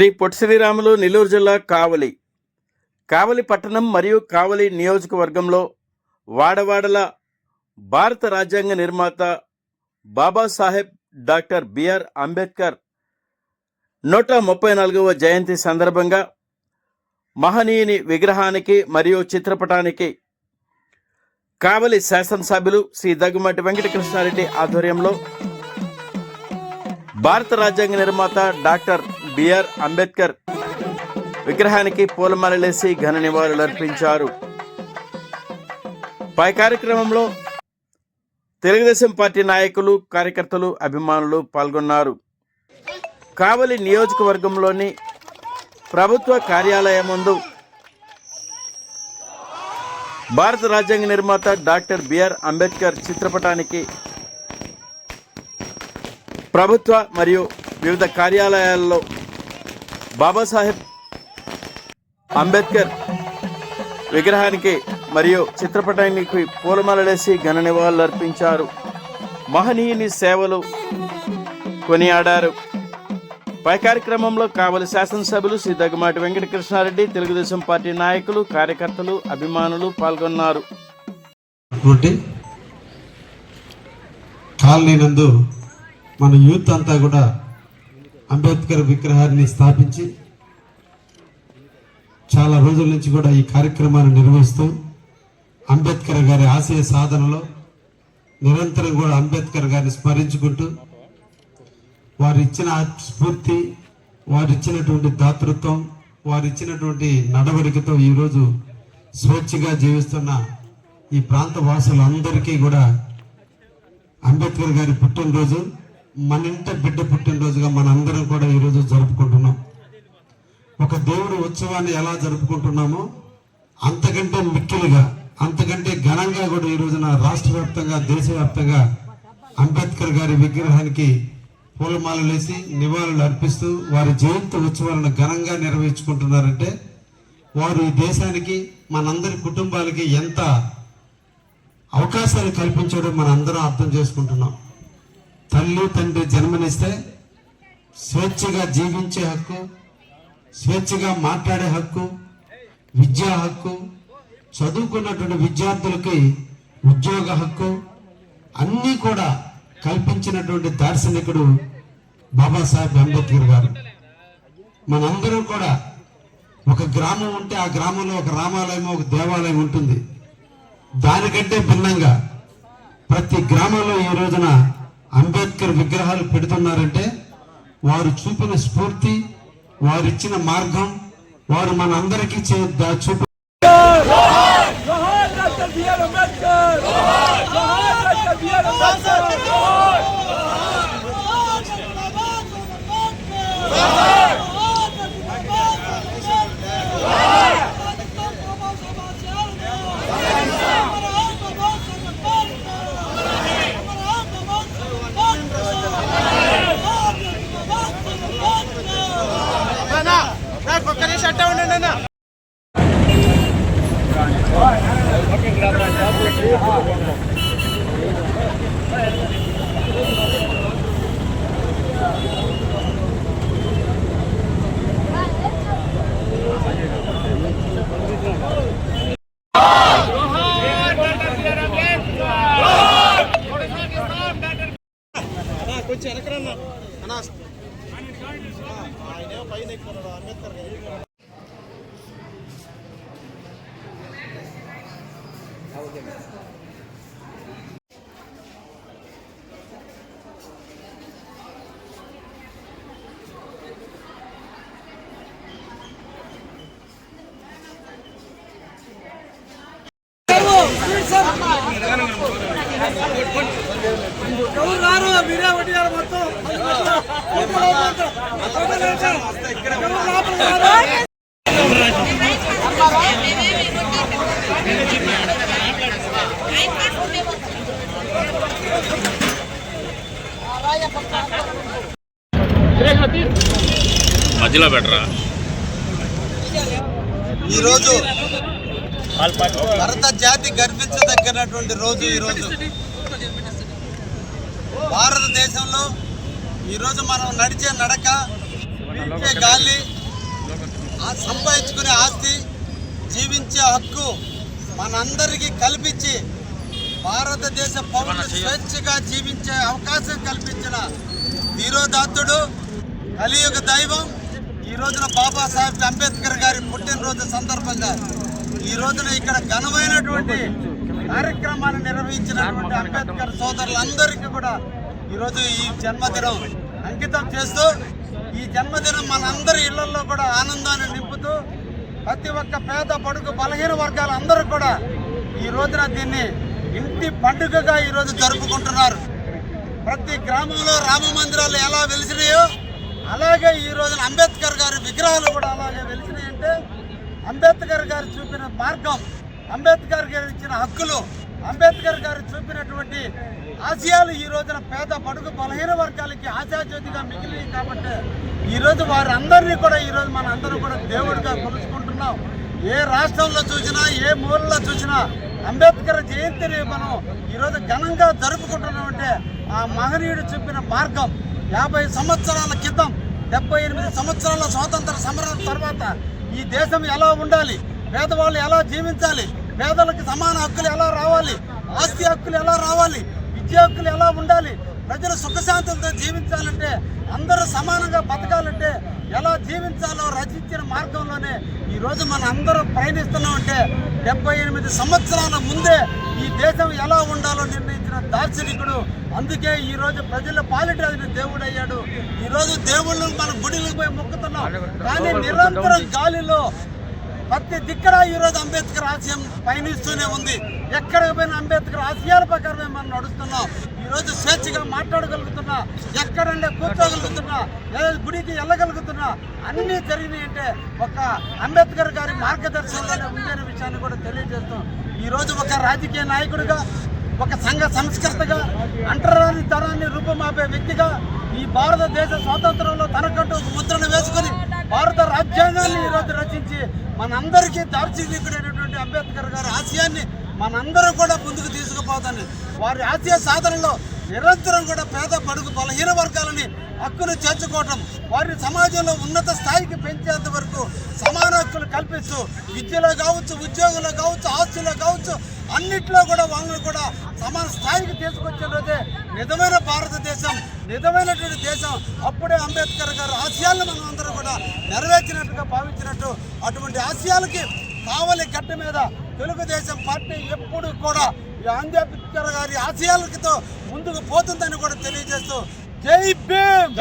శ్రీ పొట్టి శ్రీరాములు నెల్లూరు జిల్లా కావలి. కావలి పట్టణం మరియు కావలి నియోజకవర్గంలో వాడవాడల భారత రాజ్యాంగ నిర్మాత బాబాసాహెబ్ డాక్టర్ బిఆర్ అంబేద్కర్ నూట ముప్పై నాలుగవ జయంతి సందర్భంగా మహనీయుని విగ్రహానికి మరియు చిత్రపటానికి కావలి శాసనసభ్యులు శ్రీ దగ్గుమటి వెంకటకృష్ణారెడ్డి ఆధ్వర్యంలో భారత రాజ్యాంగ నిర్మాత డాక్టర్ బిఆర్ అంబేద్కర్ విగ్రహానికి పూలమాలలేసి ఘన నివాళులర్పించారు పై కార్యక్రమంలో తెలుగుదేశం పార్టీ నాయకులు కార్యకర్తలు అభిమానులు పాల్గొన్నారు. కావలి నియోజకవర్గంలోని ప్రభుత్వ కార్యాలయం ముందు భారత రాజ్యాంగ నిర్మాత డాక్టర్ బిఆర్ అంబేద్కర్ చిత్రపటానికి ప్రభుత్వ మరియు వివిధ కార్యాలయాల్లో బాబాసాహెబ్ అంబేద్కర్ విగ్రహానికి మరియు చిత్రపటానికి పూలమాలలేసి ఘన నివాళులు అర్పించారు. మహనీయుని సేవలు కొనియాడారు. పై కార్యక్రమంలో కావలి శాసనసభ్యులు శ్రీ దగ్గమాటి వెంకటకృష్ణారెడ్డి తెలుగుదేశం పార్టీ నాయకులు కార్యకర్తలు అభిమానులు పాల్గొన్నారు. కాలనీ నందు మన యూత్ అంతా కూడా అంబేద్కర్ విగ్రహాన్ని స్థాపించి చాలా రోజుల నుంచి కూడా ఈ కార్యక్రమాన్ని నిర్వహిస్తూ అంబేద్కర్ గారి ఆశయ సాధనలో నిరంతరం కూడా అంబేద్కర్ గారిని స్మరించుకుంటూ వారు ఇచ్చిన స్ఫూర్తి వారు ఇచ్చినటువంటి దాతృత్వం వారు ఇచ్చినటువంటి నడవడికతో ఈరోజు స్వేచ్ఛగా జీవిస్తున్న ఈ ప్రాంత వాసులందరికీ కూడా అంబేద్కర్ గారి పుట్టినరోజు. మన ఇంట బిడ్డ పుట్టినరోజుగా మనందరం కూడా ఈరోజు జరుపుకుంటున్నాం. ఒక దేవుడి ఉత్సవాన్ని ఎలా జరుపుకుంటున్నామో అంతకంటే మిక్కిలిగా అంతకంటే ఘనంగా కూడా ఈ రోజున రాష్ట్ర వ్యాప్తంగా దేశవ్యాప్తంగా అంబేద్కర్ గారి విగ్రహానికి పూలమాలలు వేసి నివాళులు అర్పిస్తూ వారి జయంతి ఉత్సవాలను ఘనంగా నిర్వహించుకుంటున్నారంటే వారు ఈ దేశానికి మనందరి కుటుంబాలకి ఎంత అవకాశాలు కల్పించడం మనందరం అర్థం చేసుకుంటున్నాం. తల్లి తండ్రి జన్మనిస్తే స్వేచ్ఛగా జీవించే హక్కు స్వేచ్ఛగా మాట్లాడే హక్కు విద్యా హక్కు చదువుకున్నటువంటి విద్యార్థులకి ఉద్యోగ హక్కు అన్నీ కూడా కల్పించినటువంటి దార్శనికుడు బాబాసాహెబ్ అంబేద్కర్ గారు. మనందరం కూడా ఒక గ్రామం ఉంటే ఆ గ్రామంలో ఒక రామాలయం ఒక దేవాలయం ఉంటుంది. దానికంటే భిన్నంగా ప్రతి గ్రామంలో ఈ రోజున అంబేద్కర్ విగ్రహాలు పెడుతున్నారంటే వారు చూపిన స్ఫూర్తి వారిచ్చిన మార్గం వారు మన అందరికీ చే- దా- చూపి ఎవరు రారు మీరే పట్టినారు మొత్తం మధ్యలో పెట్టరా? ఈరోజు భరత జాతి గర్వించదగినటువంటి రోజు ఈరోజు భారతదేశంలో ఈరోజు మనం నడిచే నడక పీల్చే గాలి సంపాదించుకునే ఆస్తి జీవించే హక్కు మనందరికీ కల్పించి భారతదేశ పౌరులు స్వేచ్ఛగా జీవించే అవకాశం కల్పించిన ధీరోదాత్తుడు కలియుగ దైవం ఈ రోజున బాబాసాహెబ్ అంబేద్కర్ గారి పుట్టినరోజు సందర్భంగా ఈ రోజున ఇక్కడ ఘనమైనటువంటి కార్యక్రమాన్ని నిర్వహించినటువంటి అంబేద్కర్ సోదరులందరికీ కూడా ఈరోజు ఈ జన్మదినం అంకితం చేస్తూ ఈ జన్మదినం మనందరి ఇళ్ళలో కూడా ఆనందాన్ని నింపుతూ ప్రతి ఒక్క పేద పడుగు బలహీన వర్గాలు అందరూ కూడా ఈ రోజున దీన్ని ఇంటి పండుగగా ఈరోజు జరుపుకుంటున్నారు. ప్రతి గ్రామంలో రామ మందిరాలు ఎలా వెలిసినాయో అలాగే ఈ రోజున అంబేద్కర్ గారి విగ్రహాలు కూడా అలాగే వెలిసినాయంటే అంబేద్కర్ గారు చూపిన మార్గం అంబేద్కర్ గారు ఇచ్చిన హక్కులు అంబేద్కర్ గారు చూపినటువంటి ఆశయాలు ఈ రోజున పేద బడుగు బలహీన వర్గాలకి ఆశాజ్యోతిగా మిగిలినాయి కాబట్టి ఈ రోజు వారి అందరినీ కూడా ఈరోజు మన అందరూ కూడా దేవుడిగా కొలుచుకుంటున్నాం. ఏ రాష్ట్రంలో చూసినా ఏ మూలలో చూసినా అంబేద్కర్ జయంతిని మనం ఈరోజు ఘనంగా జరుపుకుంటున్నామంటే ఆ మహనీయుడు చూపిన మార్గం. యాభై సంవత్సరాల క్రితం డెబ్బై ఎనిమిది సంవత్సరాల స్వాతంత్ర సమరం తర్వాత ఈ దేశం ఎలా ఉండాలి? పేదవాళ్ళు ఎలా జీవించాలి? పేదలకు సమాన హక్కులు ఎలా రావాలి? ఆస్తి హక్కులు ఎలా రావాలి? విద్యా హక్కులు ఎలా ఉండాలి? ప్రజలు సుఖశాంతులతో జీవించాలంటే అందరూ సమానంగా బతకాలంటే ఎలా జీవించాలో రచించిన మార్గంలోనే ఈ రోజు మన అందరూ ప్రయాణిస్తున్నామంటే డెబ్బై ఎనిమిది సంవత్సరాల ముందే ఈ దేశం ఎలా ఉండాలో నిర్ణయించిన దార్శనికుడు అందుకే ఈ రోజు ప్రజల పాలిట దేవుడు అయ్యాడు. ఈ రోజు మన గుడిలకు పోయి మొక్కుతున్నాం. కానీ నిరంతరం గాలిలో ప్రతి దిక్కన ఈ రోజు అంబేద్కర్ ఆశయం పయనిస్తూనే ఉంది. ఎక్కడికి పోయిన అంబేద్కర్ ఆశయాల ప్రకారమే మనం నడుస్తున్నాం. ఈ రోజు స్వేచ్ఛగా మాట్లాడగలుగుతున్నా ఎక్కడంటే కూర్చోగలుగుతున్నా లేదా గుడికి వెళ్ళగలుగుతున్నా అన్నీ జరిగినాయి అంటే ఒక అంబేద్కర్ గారి మార్గదర్శనంలోనే ఉందనే విషయాన్ని కూడా తెలియజేస్తాం. ఈరోజు ఒక రాజకీయ నాయకుడిగా ఒక సంఘ సంస్కర్తగా అంటరాని తరాన్ని రూపమాపే వ్యక్తిగా ఈ భారతదేశ స్వాతంత్రంలో తనకంటూ ఒక ముద్రను వేసుకొని భారత రాజ్యాంగాన్ని ఈరోజు రచించి మనందరికీ దార్శనికుడైనటువంటి అంబేద్కర్ గారి ఆశయాన్ని మనందరూ కూడా ముందుకు తీసుకుపోతాను. వారి ఆశయ సాధనలో నిరంతరం కూడా పేద బడుగు బలహీన వర్గాలని హక్కును చేర్చుకోవటం వారిని సమాజంలో ఉన్నత స్థాయికి పెంచేంత వరకు సమాన హక్కులు కల్పిస్తూ విద్యలో కావచ్చు ఉద్యోగంలో కావచ్చు ఆస్తుల్లో కావచ్చు అన్నిట్లో కూడా వాళ్ళని కూడా సమాన స్థాయికి తీసుకొచ్చే రోజే నిజమైన భారతదేశం నిజమైనటువంటి దేశం. అప్పుడే అంబేద్కర్ గారు ఆశయాలను మనం అందరం కూడా నెరవేర్చినట్టుగా భావించినట్టు అటువంటి ఆశయాలకి కావలి గట్టి మీద తెలుగుదేశం పార్టీ ఎప్పుడు కూడా ఈ అంబేద్కర్ గారి ఆశయాలతో ముందుకు పోతుందని కూడా తెలియజేస్తూ జై భీమ్!